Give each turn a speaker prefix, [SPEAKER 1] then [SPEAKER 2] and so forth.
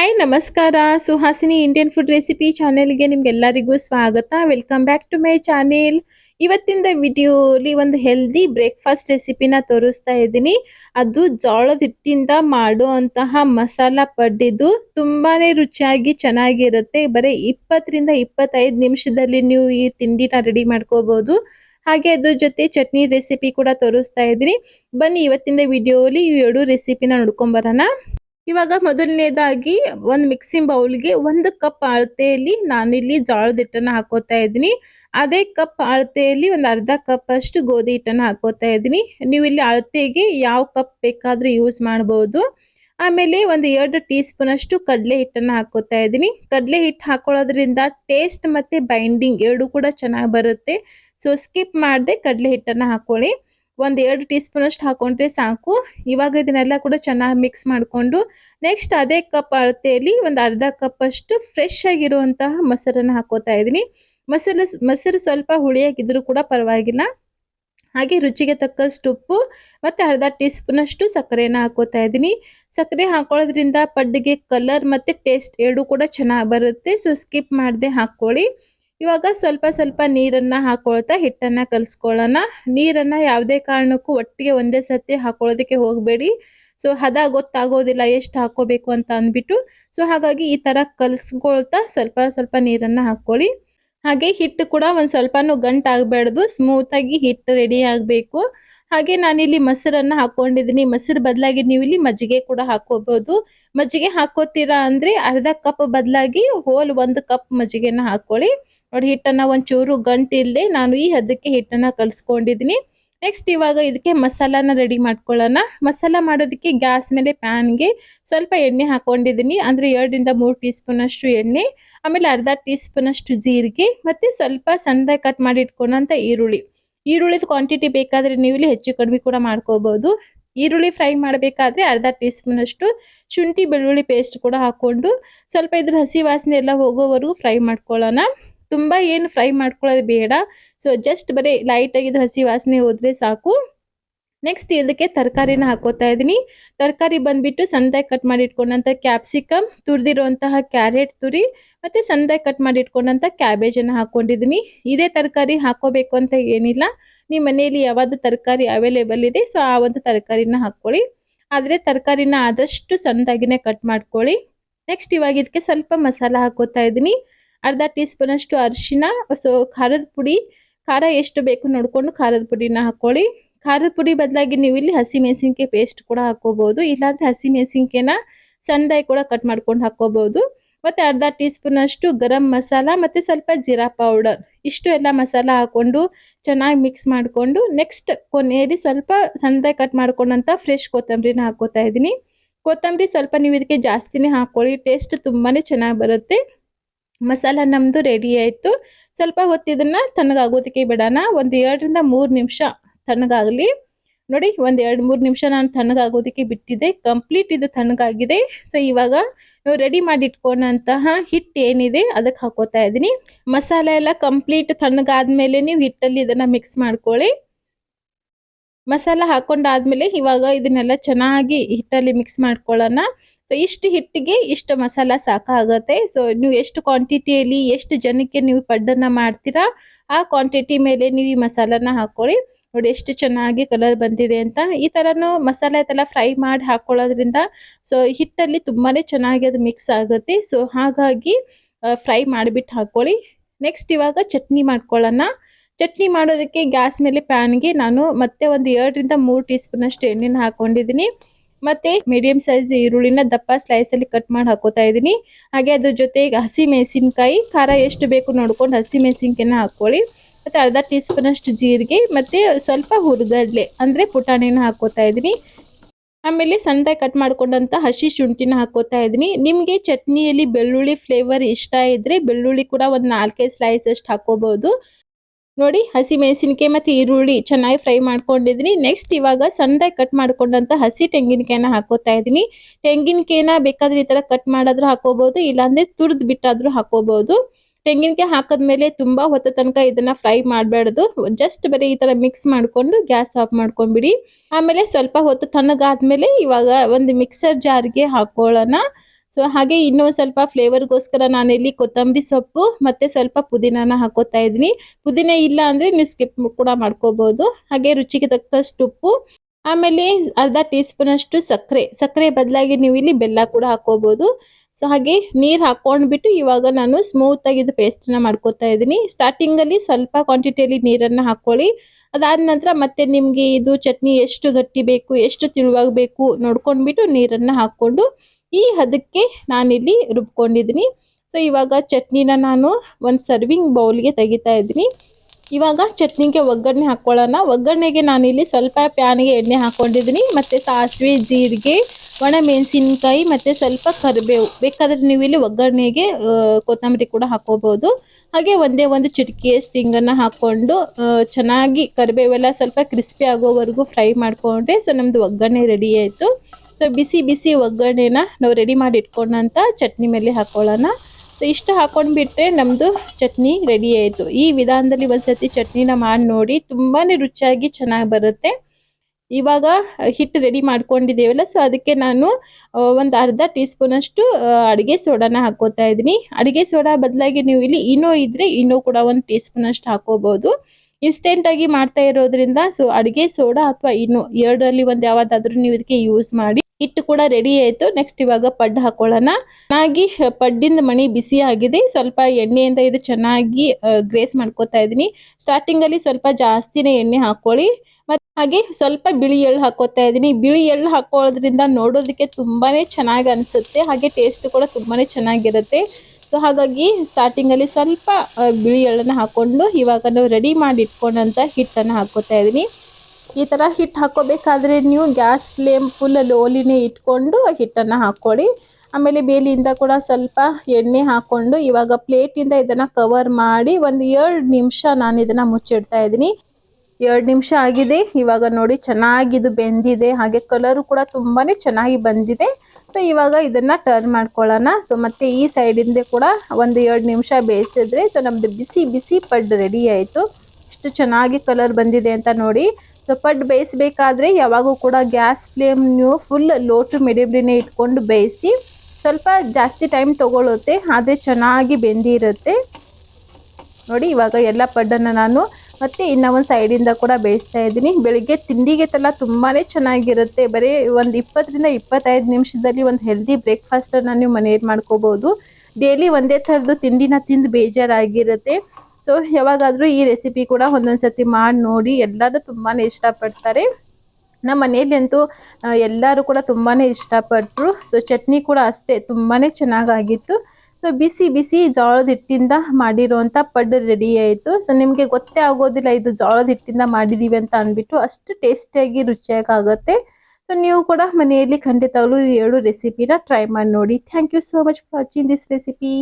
[SPEAKER 1] Hi ನಮಸ್ಕಾರ. Suhasini Indian food recipe ಚಾನೆಲ್ಗೆ ನಿಮ್ಗೆಲ್ಲರಿಗೂ ಸ್ವಾಗತ. Welcome back to my channel ಇವತ್ತಿನ ವಿಡಿಯೋಲಿ ಒಂದು ಹೆಲ್ದಿ ಬ್ರೇಕ್ಫಾಸ್ಟ್ ರೆಸಿಪಿನ ತೋರಿಸ್ತಾ ಇದ್ದೀನಿ. ಅದು ಜೋಳದ ಹಿಟ್ಟಿಂದ ಮಾಡುವಂತಹ ಮಸಾಲ ಪಡ್ಡಿದ್ದು ತುಂಬಾನೇ ರುಚಿಯಾಗಿ ಚೆನ್ನಾಗಿರುತ್ತೆ. ಬರೀ ಇಪ್ಪತ್ತರಿಂದ ಇಪ್ಪತ್ತೈದು ನಿಮಿಷದಲ್ಲಿ ನೀವು ಈ ತಿಂಡಿನ ರೆಡಿ ಮಾಡ್ಕೋಬೋದು. ಹಾಗೆ ಅದ್ರ ಜೊತೆ ಚಟ್ನಿ ರೆಸಿಪಿ ಕೂಡ ತೋರಿಸ್ತಾ ಇದ್ದೀನಿ. ಬನ್ನಿ ಇವತ್ತಿನ ವಿಡಿಯೋಲಿ ಈ ಎರಡು ರೆಸಿಪಿನ ನೋಡ್ಕೊಂಡ್ ಬರೋಣ. ಇವಾಗ ಮೊದಲನೇದಾಗಿ ಒಂದು ಮಿಕ್ಸಿಂಗ್ ಬೌಲ್ಗೆ ಒಂದು ಕಪ್ ಅಳತೆಯಲ್ಲಿ ನಾನಿಲ್ಲಿ ಜೋಳದ ಹಿಟ್ಟನ್ನು ಹಾಕೋತಾ ಇದ್ದೀನಿ. ಅದೇ ಕಪ್ ಅಳತೆಯಲ್ಲಿ ಒಂದು ಅರ್ಧ ಕಪ್ ಅಷ್ಟು ಗೋಧಿ ಹಿಟ್ಟನ್ನು ಹಾಕೋತಾ ಇದ್ದೀನಿ. ನೀವು ಇಲ್ಲಿ ಅಳತೆಗೆ ಯಾವ ಕಪ್ ಬೇಕಾದರೂ ಯೂಸ್ ಮಾಡ್ಬೋದು. ಆಮೇಲೆ ಒಂದು ಎರಡು ಟೀ ಸ್ಪೂನ್ ಅಷ್ಟು ಕಡಲೆ ಹಿಟ್ಟನ್ನು ಹಾಕೋತಾ ಇದ್ದೀನಿ. ಕಡಲೆ ಹಿಟ್ಟು ಹಾಕೊಳ್ಳೋದ್ರಿಂದ ಟೇಸ್ಟ್ ಮತ್ತು ಬೈಂಡಿಂಗ್ ಎರಡೂ ಕೂಡ ಚೆನ್ನಾಗಿ ಬರುತ್ತೆ. ಸೊ ಸ್ಕಿಪ್ ಮಾಡದೆ ಕಡಲೆ ಹಿಟ್ಟನ್ನು ಹಾಕೊಳ್ಳಿ. ಒಂದ್ ಎರಡು ಟೀ ಸ್ಪೂನಷ್ಟು ಹಾಕೊಂಡ್ರೆ ಸಾಕು. ಇವಾಗ ಇದನ್ನೆಲ್ಲ ಕೂಡ ಚೆನ್ನಾಗಿ ಮಿಕ್ಸ್ ಮಾಡಿಕೊಂಡು ನೆಕ್ಸ್ಟ್ ಅದೇ ಕಪ್ ಅಳತೆಯಲ್ಲಿ ಒಂದು ಅರ್ಧ ಕಪ್ ಅಷ್ಟು ಫ್ರೆಶ್ ಆಗಿರುವಂತಹ ಮೊಸರನ್ನ ಹಾಕೋತಾ ಇದ್ದೀನಿ. ಮೊಸರು ಮೊಸರು ಸ್ವಲ್ಪ ಹುಳಿಯಾಗಿದ್ದರೂ ಕೂಡ ಪರವಾಗಿಲ್ಲ. ಹಾಗೆ ರುಚಿಗೆ ತಕ್ಕಷ್ಟು ಉಪ್ಪು ಮತ್ತು ಅರ್ಧ ಟೀ ಸ್ಪೂನಷ್ಟು ಸಕ್ಕರೆನ ಹಾಕೋತಾ ಇದ್ದೀನಿ. ಸಕ್ಕರೆ ಹಾಕೊಳ್ಳೋದ್ರಿಂದ ಪಡ್ಡಿಗೆ ಕಲರ್ ಮತ್ತು ಟೇಸ್ಟ್ ಎರಡೂ ಕೂಡ ಚೆನ್ನಾಗಿ ಬರುತ್ತೆ. ಸೊ ಸ್ಕಿಪ್ ಮಾಡದೆ ಹಾಕೊಳ್ಳಿ ಇವಾಗ ಸ್ವಲ್ಪ ಸ್ವಲ್ಪ ನೀರನ್ನ ಹಾಕೊಳ್ತಾ ಹಿಟ್ಟನ್ನ ಕಲಿಸ್ಕೊಳ್ಳೋಣ. ನೀರನ್ನ ಯಾವುದೇ ಕಾರಣಕ್ಕೂ ಒಟ್ಟಿಗೆ ಒಂದೇ ಸತಿ ಹಾಕೊಳ್ಳೋದಕ್ಕೆ ಹೋಗಬೇಡಿ. ಸೊ, ಹದ ಗೊತ್ತಾಗೋದಿಲ್ಲ ಎಷ್ಟು ಹಾಕೋಬೇಕು ಅಂತ ಅಂದ್ಬಿಟ್ಟು. ಸೊ, ಹಾಗಾಗಿ ಈ ತರ ಕಲಿಸ್ಕೊಳ್ತಾ ಸ್ವಲ್ಪ ಸ್ವಲ್ಪ ನೀರನ್ನ ಹಾಕೊಳ್ಳಿ ಹಾಗೆ ಹಿಟ್ಟು ಕೂಡ ಒಂದು ಸ್ವಲ್ಪನೂ ಗಂಟಾಗಬಾರ್ದು. ಸ್ಮೂತಾಗಿ ಹಿಟ್ಟು ರೆಡಿ ಆಗ್ಬೇಕು. ಹಾಗೆ ನಾನಿಲ್ಲಿ ಮೊಸರನ್ನ ಹಾಕೊಂಡಿದ್ದೀನಿ. ಮೊಸರು ಬದಲಾಗಿ ನೀವು ಇಲ್ಲಿ ಮಜ್ಜಿಗೆ ಕೂಡ ಹಾಕೋಬಹುದು ಮಜ್ಜಿಗೆ ಹಾಕೋತೀರಾ ಅಂದ್ರೆ ಅರ್ಧ ಕಪ್ ಬದಲಾಗಿ ಹೋಲ್ ಒಂದು ಕಪ್ ಮಜ್ಜಿಗೆನ ಹಾಕೊಳ್ಳಿ ನೋಡಿ, ಹಿಟ್ಟನ್ನ ಒಂಚೂರು ಗಂಟಿಲ್ಲದೆ ನಾನು ಈ ಹದಕ್ಕೆ ಹಿಟ್ಟನ್ನ ಕಲಿಸ್ಕೊಂಡಿದ್ದೀನಿ. ನೆಕ್ಸ್ಟ್ ಇವಾಗ ಇದಕ್ಕೆ ಮಸಾಲಾನ ರೆಡಿ ಮಾಡ್ಕೊಳ್ಳೋಣ. ಮಸಾಲ ಮಾಡೋದಕ್ಕೆ ಗ್ಯಾಸ್ ಮೇಲೆ ಪ್ಯಾನ್ಗೆ ಸ್ವಲ್ಪ ಎಣ್ಣೆ ಹಾಕೊಂಡಿದ್ದೀನಿ ಅಂದ್ರೆ ಎರಡರಿಂದ ಮೂರು ಟೀ ಸ್ಪೂನ್ ಅಷ್ಟು ಎಣ್ಣೆ, ಆಮೇಲೆ ಅರ್ಧ ಟೀ ಸ್ಪೂನ್ ಅಷ್ಟು ಜೀರಿಗೆ, ಮತ್ತೆ ಸ್ವಲ್ಪ ಸಣ್ಣದಾಗಿ ಕಟ್ ಮಾಡಿ ಇಟ್ಕೊಂಡಂತ ಈರುಳ್ಳಿ. ಈರುಳ್ಳಿದ ಕ್ವಾಂಟಿಟಿ ಬೇಕಾದ್ರೆ ನೀವು ಇಲ್ಲಿ ಹೆಚ್ಚು ಕಡಿಮೆ ಕೂಡ ಮಾಡ್ಕೋಬಹುದು ಈರುಳ್ಳಿ ಫ್ರೈ ಮಾಡಬೇಕಾದ್ರೆ ಅರ್ಧ ಟೀ ಸ್ಪೂನ್ ಅಷ್ಟು ಶುಂಠಿ ಬೆಳ್ಳುಳ್ಳಿ ಪೇಸ್ಟ್ ಕೂಡ ಹಾಕೊಂಡು ಸ್ವಲ್ಪ ಇದ್ರ ಹಸಿ ವಾಸನೆ ಎಲ್ಲ ಹೋಗೋವರೆಗೂ ಫ್ರೈ ಮಾಡ್ಕೊಳ್ಳೋಣ. ತುಂಬ ಏನು ಫ್ರೈ ಮಾಡ್ಕೊಳ್ಳೋದು ಬೇಡ. ಸೊ ಜಸ್ಟ್ ಬರೀ ಲೈಟ್ ಆಗಿದ್ದು ಹಸಿ ವಾಸನೆ ಹೋದರೆ ಸಾಕು. ನೆಕ್ಸ್ಟ್ ಇದಕ್ಕೆ ತರಕಾರಿನ ಹಾಕೋತಾ ಇದ್ದೀನಿ. ತರಕಾರಿ ಬಂದ್ಬಿಟ್ಟು ಸಣ್ಣದಾಗಿ ಕಟ್ ಮಾಡಿ ಇಟ್ಕೊಂಡಂಥ ಕ್ಯಾಪ್ಸಿಕಮ್ ತುರಿದಿರುವಂತಹ ಕ್ಯಾರೆಟ್ ತುರಿ ಮತ್ತು ಸಣ್ಣದಾಗಿ ಕಟ್ ಮಾಡಿ ಇಟ್ಕೊಂಡಂಥ ಕ್ಯಾಬೇಜನ್ನು ಹಾಕ್ಕೊಂಡಿದ್ದೀನಿ ಇದೇ ತರಕಾರಿ ಹಾಕೋಬೇಕು ಅಂತ ಏನಿಲ್ಲ. ನಿಮ್ಮ ಮನೆಯಲ್ಲಿ ಯಾವ್ದು ತರಕಾರಿ ಅವೈಲೇಬಲ್ ಇದೆ ಸೊ ಆ ಒಂದು ತರಕಾರಿನ ಹಾಕ್ಕೊಳ್ಳಿ. ಆದರೆ ತರಕಾರಿನ ಆದಷ್ಟು ಸಣ್ಣದಾಗಿನೇ ಕಟ್ ಮಾಡ್ಕೊಳ್ಳಿ. ನೆಕ್ಸ್ಟ್ ಇವಾಗ ಇದಕ್ಕೆ ಸ್ವಲ್ಪ ಮಸಾಲ ಹಾಕೋತಾ ಇದ್ದೀನಿ. ಅರ್ಧ ಟೀ ಸ್ಪೂನಷ್ಟು ಅರಿಶಿನ ಸೊ ಖಾರದ ಪುಡಿ. ಖಾರ ಎಷ್ಟು ಬೇಕು ನೋಡಿಕೊಂಡು ಖಾರದ ಪುಡಿನ ಹಾಕೊಳ್ಳಿ ಖಾರದ ಪುಡಿ ಬದಲಾಗಿ ನೀವು ಇಲ್ಲಿ ಹಸಿ ಮೆಣಸಿನ್ಕಾಯಿ ಪೇಸ್ಟ್ ಕೂಡ ಹಾಕೋಬಹುದು ಇಲ್ಲಾಂದ್ರೆ ಹಸಿ ಮೆಣಸಿನ್ಕಾಯಿನ ಸಣ್ಣದಾಗಿ ಕೂಡ ಕಟ್ ಮಾಡ್ಕೊಂಡು ಹಾಕೋಬಹುದು ಮತ್ತೆ ಅರ್ಧ ಟೀ ಸ್ಪೂನ್ ಅಷ್ಟು ಗರಂ ಮಸಾಲ ಮತ್ತೆ ಸ್ವಲ್ಪ ಜೀರಾ ಪೌಡರ್ ಇಷ್ಟು ಎಲ್ಲ ಮಸಾಲ ಹಾಕೊಂಡು ಚೆನ್ನಾಗಿ ಮಿಕ್ಸ್ ಮಾಡಿಕೊಂಡು ನೆಕ್ಸ್ಟ್ ಕೊನೆಯಲ್ಲಿ ಸ್ವಲ್ಪ ಸಣ್ಣದಾಗಿ ಕಟ್ ಮಾಡ್ಕೊಂಡಂತ ಫ್ರೆಶ್ ಕೊತ್ತಂಬರಿನ ಹಾಕೋತಾ ಇದ್ದೀನಿ. ಕೊತ್ತಂಬರಿ ಸ್ವಲ್ಪ ನೀವು ಇದಕ್ಕೆ ಜಾಸ್ತಿನೇ ಹಾಕೊಳ್ಳಿ ಟೇಸ್ಟ್ ತುಂಬಾ ಚೆನ್ನಾಗಿ ಬರುತ್ತೆ. ಮಸಾಲ ನಮ್ಮದು ರೆಡಿ ಆಯಿತು. ಸ್ವಲ್ಪ ಹೊತ್ತು ಇದನ್ನ ತಣ್ಣಗಾಗೋದಕ್ಕೆ ಬಿಡೋಣ. ಒಂದು ಎರಡರಿಂದ ಮೂರು ನಿಮಿಷ ತಣ್ಣಗಾಗ್ಲಿ. ನೋಡಿ, ಒಂದ್ ಎರಡ್, ಮೂರ್ ನಿಮಿಷ ನಾನು ತಣ್ಣಗಾಗೋದಕ್ಕೆ ಬಿಟ್ಟಿದ್ದೆ. ಕಂಪ್ಲೀಟ್ ಇದು ತಣ್ಣಗಾಗಿದೆ. ಸೊ ಇವಾಗ ನಾವು ರೆಡಿ ಮಾಡಿ ಇಟ್ಕೊಂಡಂತಹ ಹಿಟ್ಟು ಏನಿದೆ, ಅದಕ್ಕೆ ಹಾಕೋತಾ ಇದ್ದೀನಿ. ಮಸಾಲೆ ಎಲ್ಲ ಕಂಪ್ಲೀಟ್ ತಣ್ಣಗಾದ್ಮೇಲೆ ನೀವು ಹಿಟ್ಟಲ್ಲಿ ಇದನ್ನ ಮಿಕ್ಸ್ ಮಾಡ್ಕೊಳ್ಳಿ. ಮಸಾಲ ಹಾಕೊಂಡಾದ್ಮೇಲೆ ಇವಾಗ ಇದನ್ನೆಲ್ಲ ಚೆನ್ನಾಗಿ ಹಿಟ್ಟಲ್ಲಿ ಮಿಕ್ಸ್ ಮಾಡ್ಕೊಳ್ಳೋಣ. ಸೊ ಇಷ್ಟು ಹಿಟ್ಟಿಗೆ ಇಷ್ಟು ಮಸಾಲ ಸಾಕಾಗತ್ತೆ. ಸೊ ನೀವು ಎಷ್ಟು ಕ್ವಾಂಟಿಟಿಯಲ್ಲಿ ಎಷ್ಟು ಜನಕ್ಕೆ ನೀವು ಪಡ್ಡನ್ನು ಮಾಡ್ತೀರಾ, ಆ ಕ್ವಾಂಟಿಟಿ ಮೇಲೆ ನೀವು ಈ ಮಸಾಲನ ಹಾಕ್ಕೊಳ್ಳಿ. ನೋಡಿ ಎಷ್ಟು ಚೆನ್ನಾಗಿ ಕಲರ್ ಬಂದಿದೆ ಅಂತ. ಈ ಥರನೂ ಮಸಾಲೆ ಎಲ್ಲ ಫ್ರೈ ಮಾಡಿ ಹಾಕ್ಕೊಳ್ಳೋದ್ರಿಂದ ಸೊ ಹಿಟ್ಟಲ್ಲಿ ತುಂಬಾ ಚೆನ್ನಾಗಿ ಅದು ಮಿಕ್ಸ್ ಆಗುತ್ತೆ. ಸೊ ಹಾಗಾಗಿ ಫ್ರೈ ಮಾಡಿಬಿಟ್ಟು ಹಾಕ್ಕೊಳ್ಳಿ. ನೆಕ್ಸ್ಟ್ ಇವಾಗ ಚಟ್ನಿ ಮಾಡ್ಕೊಳ್ಳೋಣ. ಚಟ್ನಿ ಮಾಡೋದಕ್ಕೆ ಗ್ಯಾಸ್ ಮೇಲೆ ಪ್ಯಾನ್ಗೆ ನಾನು ಮತ್ತೆ ಒಂದು ಎರಡರಿಂದ ಮೂರು ಟೀ ಸ್ಪೂನ್ ಅಷ್ಟು ಎಣ್ಣೆನ ಹಾಕೊಂಡಿದ್ದೀನಿ. ಮತ್ತೆ ಮೀಡಿಯಂ ಸೈಜ್ ಈರುಳ್ಳಿನ ದಪ್ಪ ಸ್ಲೈಸ್ ಅಲ್ಲಿ ಕಟ್ ಮಾಡಿ ಹಾಕೋತಾ ಇದ್ದೀನಿ. ಹಾಗೆ ಅದ್ರ ಜೊತೆಗೆ ಹಸಿ ಮೆಣಸಿನ್ಕಾಯಿ, ಖಾರ ಎಷ್ಟು ಬೇಕು ನೋಡ್ಕೊಂಡು ಹಸಿ ಮೆಣಸಿನ್ಕಾಯಿನ ಹಾಕೊಳ್ಳಿ ಮತ್ತೆ ಅರ್ಧ ಟೀ ಸ್ಪೂನಷ್ಟು ಜೀರಿಗೆ, ಮತ್ತೆ ಸ್ವಲ್ಪ ಹುರಿಗಡ್ಲೆ, ಅಂದ್ರೆ ಪುಟಾಣಿನ ಹಾಕೋತಾ ಇದ್ದೀನಿ. ಆಮೇಲೆ ಸಣ್ಣದಾಗಿ ಕಟ್ ಮಾಡ್ಕೊಂಡಂತ ಹಸಿ ಶುಂಠಿನ ಹಾಕೋತಾ ಇದ್ದೀನಿ. ನಿಮಗೆ ಚಟ್ನಿಯಲ್ಲಿ ಬೆಳ್ಳುಳ್ಳಿ ಫ್ಲೇವರ್ ಇಷ್ಟ ಇದ್ದರೆ ಬೆಳ್ಳುಳ್ಳಿ ಕೂಡ ಒಂದು ನಾಲ್ಕೈದು ಸ್ಲೈಸ್ ಅಷ್ಟು ಹಾಕೋಬಹುದು. ನೋಡಿ ಹಸಿ ಮೆಣಸಿನಕಾಯಿ ಮತ್ತೆ ಈರುಳ್ಳಿ ಚೆನ್ನಾಗಿ ಫ್ರೈ ಮಾಡ್ಕೊಂಡಿದ್ದೀನಿ. ನೆಕ್ಸ್ಟ್ ಇವಾಗ ಸಣ್ಣದಾಗಿ ಕಟ್ ಮಾಡ್ಕೊಂಡಂತ ಹಸಿ ತೆಂಗಿನಕಾಯಿನ ಹಾಕೋತಾ ಇದ್ದೀನಿ. ತೆಂಗಿನಕಾಯಿನ ಬೇಕಾದ್ರೆ ಈ ತರ ಕಟ್ ಮಾಡಾದ್ರೂ ಹಾಕೋಬಹುದು ಇಲ್ಲಾಂದರೆ ತುರಿದು ಬಿಟ್ಟಾದರೂ ಹಾಕೋಬಹುದು ತೆಂಗಿನಕಾಯಿ ಹಾಕಿದ್ಮೇಲೆ ತುಂಬಾ ಹೊತ್ತ ತನಕ ಇದನ್ನ ಫ್ರೈ ಮಾಡಬಾರ್ದು. ಜಸ್ಟ್ ಬರೀ ಈ ತರ ಮಿಕ್ಸ್ ಮಾಡ್ಕೊಂಡು ಗ್ಯಾಸ್ ಆಫ್ ಮಾಡ್ಕೊಂಡ್ಬಿಡಿ. ಆಮೇಲೆ ಸ್ವಲ್ಪ ಹೊತ್ತು ತಣ್ಣಗಾದ್ಮೇಲೆ ಇವಾಗ ಒಂದು ಮಿಕ್ಸರ್ ಜಾರ್ಗೆ ಹಾಕೊಳ್ಳೋಣ. ಸೊ ಹಾಗೆ ಇನ್ನೂ ಸ್ವಲ್ಪ ಫ್ಲೇವರ್ಗೋಸ್ಕರ ನಾನಿಲ್ಲಿ ಕೊತ್ತಂಬರಿ ಸೊಪ್ಪು ಮತ್ತೆ ಸ್ವಲ್ಪ ಪುದೀನಾನ ಹಾಕೋತಾ ಇದ್ದೀನಿ. ಪುದೀನ ಇಲ್ಲ ಅಂದ್ರೆ ನೀವು ಸ್ಕಿಪ್ ಕೂಡ ಮಾಡ್ಕೋಬಹುದು ಹಾಗೆ ರುಚಿಗೆ ತಕ್ಕಷ್ಟು ಉಪ್ಪು, ಆಮೇಲೆ ಅರ್ಧ ಟೀ ಸ್ಪೂನಷ್ಟು ಸಕ್ಕರೆ. ಸಕ್ಕರೆ ಬದಲಾಗಿ ನೀವು ಇಲ್ಲಿ ಬೆಲ್ಲ ಕೂಡ ಹಾಕೋಬಹುದು ಸೊ ಹಾಗೆ ನೀರು ಹಾಕೊಂಡ್ಬಿಟ್ಟು ಇವಾಗ ನಾನು ಸ್ಮೂತ್ ಆಗಿದ್ದು ಇದು ಪೇಸ್ಟ್ನ ಮಾಡ್ಕೊತಾ ಇದ್ದೀನಿ. ಸ್ಟಾರ್ಟಿಂಗಲ್ಲಿ ಸ್ವಲ್ಪ ಕ್ವಾಂಟಿಟಿಯಲ್ಲಿ ನೀರನ್ನ ಹಾಕ್ಕೊಳ್ಳಿ. ಅದಾದ ನಂತರ ಮತ್ತೆ ನಿಮಗೆ ಇದು ಚಟ್ನಿ ಎಷ್ಟು ಗಟ್ಟಿ ಬೇಕು, ಎಷ್ಟು ತಿಳುವಾಗಬೇಕು ನೋಡ್ಕೊಂಡ್ಬಿಟ್ಟು ನೀರನ್ನ ಹಾಕೊಂಡು ಈ ಹದಕ್ಕೆ ನಾನಿಲ್ಲಿ ರುಬ್ಕೊಂಡಿದ್ದೀನಿ. ಸೊ ಇವಾಗ ಚಟ್ನಿನ ನಾನು ಒಂದು ಸರ್ವಿಂಗ್ ಬೌಲ್ಗೆ ತೆಗಿತಾ ಇದ್ದೀನಿ. ಇವಾಗ ಚಟ್ನಿಗೆ ಒಗ್ಗರಣೆ ಹಾಕ್ಕೊಳ್ಳೋಣ ಒಗ್ಗರಣೆಗೆ ನಾನಿಲ್ಲಿ ಸ್ವಲ್ಪ ಪ್ಯಾನಿಗೆ ಎಣ್ಣೆ ಹಾಕೊಂಡಿದ್ದೀನಿ. ಮತ್ತು ಸಾಸಿವೆ, ಜೀರಿಗೆ, ಒಣ ಮೆಣಸಿನ್ಕಾಯಿ, ಮತ್ತು ಸ್ವಲ್ಪ ಕರಿಬೇವು. ಬೇಕಾದರೆ ನೀವು ಇಲ್ಲಿ ಒಗ್ಗರಣೆಗೆ ಕೊತ್ತಂಬರಿ ಕೂಡ ಹಾಕ್ಕೋಬೋದು ಹಾಗೆ ಒಂದೇ ಒಂದು ಚಿಟಿಕೆ ಸ್ಟಿಂಗನ್ನು ಹಾಕ್ಕೊಂಡು ಚೆನ್ನಾಗಿ ಕರಿಬೇವೆಲ್ಲ ಸ್ವಲ್ಪ ಕ್ರಿಸ್ಪಿ ಆಗೋವರೆಗೂ ಫ್ರೈ ಮಾಡಿಕೊಂಡ್ರೆ ಸೊ ನಮ್ಮದು ಒಗ್ಗರಣೆ ರೆಡಿ ಆಯಿತು. ಸೊ ಬಿಸಿ ಬಿಸಿ ಒಗ್ಗರಣೆನ ನಾವು ರೆಡಿ ಮಾಡಿ ಇಟ್ಕೊಂಡಂಥ ಚಟ್ನಿ ಮೇಲೆ ಹಾಕೊಳ್ಳೋಣ. ಸೊ ಇಷ್ಟು ಹಾಕೊಂಡ್ಬಿಟ್ರೆ ನಮ್ಮದು ಚಟ್ನಿ ರೆಡಿ ಆಯಿತು. ಈ ವಿಧಾನದಲ್ಲಿ ಒಂದ್ಸತಿ ಚಟ್ನಿನ ಮಾಡಿ ನೋಡಿ ತುಂಬಾ ರುಚಿಯಾಗಿ ಚೆನ್ನಾಗಿ ಬರುತ್ತೆ. ಇವಾಗ ಹಿಟ್ಟು ರೆಡಿ ಮಾಡ್ಕೊಂಡಿದ್ದೇವಲ್ಲ ಸೊ ಅದಕ್ಕೆ ನಾನು ಒಂದು ಅರ್ಧ ಟೀ ಸ್ಪೂನ್ ಅಷ್ಟು ಅಡುಗೆ ಸೋಡಾನ ಹಾಕೋತಾ ಇದ್ದೀನಿ. ಅಡುಗೆ ಸೋಡಾ ಬದಲಾಗಿ ನೀವು ಇಲ್ಲಿ ಇನೋ ಇದ್ದರೆ ಇನ್ನೂ ಕೂಡ ಒಂದು ಟೀ ಸ್ಪೂನ್ ಅಷ್ಟು ಇನ್ಸ್ಟೆಂಟ್ ಆಗಿ ಮಾಡ್ತಾ ಇರೋದ್ರಿಂದ ಸೊ ಅಡುಗೆ ಸೋಡಾ ಅಥವಾ ಇನ್ನು ಎರಡರಲ್ಲಿ ಒಂದ್ ಯಾವ್ದಾದ್ರು ನೀವು ಇದಕ್ಕೆ ಯೂಸ್ ಮಾಡಿ, ಹಿಟ್ಟು ಕೂಡ ರೆಡಿ ಆಯ್ತು. ನೆಕ್ಸ್ಟ್ ಇವಾಗ ಪಡ್ ಹಾಕೊಳ್ಳೋಣ. ಚೆನ್ನಾಗಿ ಪಡ್ಡಿಂದ ಮಣಿ ಬಿಸಿ ಆಗಿದೆ. ಸ್ವಲ್ಪ ಎಣ್ಣೆಯಿಂದ ಇದು ಚೆನ್ನಾಗಿ ಗ್ರೇಸ್ ಮಾಡ್ಕೋತಾ ಇದೀನಿ ಸ್ಟಾರ್ಟಿಂಗ್ ಅಲ್ಲಿ ಸ್ವಲ್ಪ ಜಾಸ್ತಿನೇ ಎಣ್ಣೆ ಹಾಕೊಳ್ಳಿ. ಮತ್ತೆ ಹಾಗೆ ಸ್ವಲ್ಪ ಬಿಳಿ ಎಳ್ಳು ಹಾಕೋತಾ ಇದೀನಿ ಬಿಳಿ ಎಳ್ಳು ಹಾಕೊಳ್ಳೋದ್ರಿಂದ ನೋಡೋದಕ್ಕೆ ತುಂಬಾನೇ ಚೆನ್ನಾಗಿ ಅನ್ಸುತ್ತೆ. ಹಾಗೆ ಟೇಸ್ಟ್ ಕೂಡ ತುಂಬಾನೇ ಚೆನ್ನಾಗಿರುತ್ತೆ. ಸೊ ಹಾಗಾಗಿ ಸ್ಟಾರ್ಟಿಂಗ್ ಅಲ್ಲಿ ಸ್ವಲ್ಪ ಬಿಳಿ ಎಳ್ಳನ್ನ ಹಾಕೊಂಡು ಇವಾಗ ನಾವು ರೆಡಿ ಮಾಡಿ ಇಟ್ಕೊಂಡಂತ ಹಿಟ್ಟನ್ನು ಹಾಕೋತಾ ಇದ್ದೀನಿ. ಈ ತರ ಹಿಟ್ಟು ಹಾಕೋಬೇಕಾದ್ರೆ ನೀವು ಗ್ಯಾಸ್ ಫ್ಲೇಮ್ ಫುಲ್ ಲೋಲಿನೇ ಇಟ್ಕೊಂಡು ಹಿಟ್ಟನ್ನು ಹಾಕ್ಕೊಳ್ಳಿ. ಆಮೇಲೆ ಬೇಲಿಯಿಂದ ಕೂಡ ಸ್ವಲ್ಪ ಎಣ್ಣೆ ಹಾಕೊಂಡು ಇವಾಗ ಪ್ಲೇಟಿಂದ ಇದನ್ನ ಕವರ್ ಮಾಡಿ ಒಂದು ಎರಡು ನಿಮಿಷ ನಾನು ಇದನ್ನ ಮುಚ್ಚಿಡ್ತಾ ಇದ್ದೀನಿ. ಎರಡು ನಿಮಿಷ ಆಗಿದೆ. ಇವಾಗ ನೋಡಿ ಚೆನ್ನಾಗಿ ಇದು ಬೆಂದಿದೆ. ಹಾಗೆ ಕಲರು ಕೂಡ ತುಂಬಾನೇ ಚೆನ್ನಾಗಿ ಬಂದಿದೆ. ಸೊ ಇವಾಗ ಇದನ್ನ ಟರ್ನ್ ಮಾಡ್ಕೊಳ್ಳೋಣ. ಸೊ ಮತ್ತೆ ಈ ಸೈಡಿಂದ ಕೂಡ ಒಂದು ಎರಡು ನಿಮಿಷ ಬೇಯಿಸಿದ್ರೆ ಸೊ ನಮ್ದು ಬಿಸಿ ಬಿಸಿ ಪಡ್ ರೆಡಿ ಆಯಿತು. ಎಷ್ಟು ಚೆನ್ನಾಗಿ ಕಲರ್ ಬಂದಿದೆ ಅಂತ ನೋಡಿ. ಸೊ ಪಡ್ ಬೇಯಿಸ್ಬೇಕಾದ್ರೆ ಯಾವಾಗೂ ಕೂಡ ಗ್ಯಾಸ್ ಫ್ಲೇಮ್ ನೀವು ಫುಲ್ ಲೋ ಟು ಮಿಡಿಯಮ್ಲಿನೇ ಇಟ್ಕೊಂಡು ಬೇಯಿಸಿ, ಸ್ವಲ್ಪ ಜಾಸ್ತಿ ಟೈಮ್ ತಗೊಳುತ್ತೆ, ಆದರೆ ಚೆನ್ನಾಗಿ ಬೆಂದಿರುತ್ತೆ. ನೋಡಿ, ಇವಾಗ ಎಲ್ಲ ಪಡ್ಡನ್ನು ನಾನು ಮತ್ತೆ ಇನ್ನ ಒಂದು ಸೈಡಿಂದ ಕೂಡ ಬೇಯಿಸ್ತಾ ಇದ್ದೀನಿ. ಬೆಳಿಗ್ಗೆ ತಿಂಡಿಗೆ ತಲ್ಲ ತುಂಬಾ ಚೆನ್ನಾಗಿರುತ್ತೆ. ಬರೀ ಒಂದು ಇಪ್ಪತ್ತರಿಂದ ಇಪ್ಪತ್ತೈದು ನಿಮಿಷದಲ್ಲಿ ಒಂದು ಹೆಲ್ದಿ ಬ್ರೇಕ್ಫಾಸ್ಟನ್ನು ನೀವು ಮನೆಯಲ್ಲಿ ಮಾಡ್ಕೋಬೋದು. ಡೈಲಿ ಒಂದೇ ಥರದ್ದು ತಿಂಡಿನ ತಿಂದು ಬೇಜಾರಾಗಿರುತ್ತೆ. ಸೊ ಯಾವಾಗಾದರೂ ಈ ರೆಸಿಪಿ ಕೂಡ ಒಂದೊಂದು ಸರ್ತಿ ಮಾಡಿ ನೋಡಿ. ಎಲ್ಲರೂ ತುಂಬಾ ಇಷ್ಟಪಡ್ತಾರೆ. ನಮ್ಮ ಮನೆಯಲ್ಲಿ ಅಂತೂ ಎಲ್ಲರೂ ಕೂಡ ತುಂಬಾ ಇಷ್ಟಪಟ್ಟರು ಸೊ ಚಟ್ನಿ ಕೂಡ ಅಷ್ಟೇ ತುಂಬಾ ಚೆನ್ನಾಗಾಗಿತ್ತು. ಸೊ ಬಿಸಿ ಬಿಸಿ ಜೋಳದ ಹಿಟ್ಟಿಂದ ಮಾಡಿರುವಂಥ ಪಡ್ಡು ರೆಡಿ ಆಯಿತು. ಸೊ ನಿಮಗೆ ಗೊತ್ತೇ ಆಗೋದಿಲ್ಲ ಇದು ಜೋಳದ ಹಿಟ್ಟಿಂದ ಮಾಡಿದೀವಿ ಅಂತ ಅಂದ್ಬಿಟ್ಟು ಅಷ್ಟು ಟೇಸ್ಟಿಯಾಗಿ ರುಚಿಯಾಗಿ ಆಗುತ್ತೆ ಸೊ ನೀವು ಕೂಡ ಮನೆಯಲ್ಲಿ ಖಂಡಿತವಾಗ್ಲೂ ಎರಡು ರೆಸಿಪಿನ ಟ್ರೈ ಮಾಡಿ ನೋಡಿ. Thank you so much for watching this recipe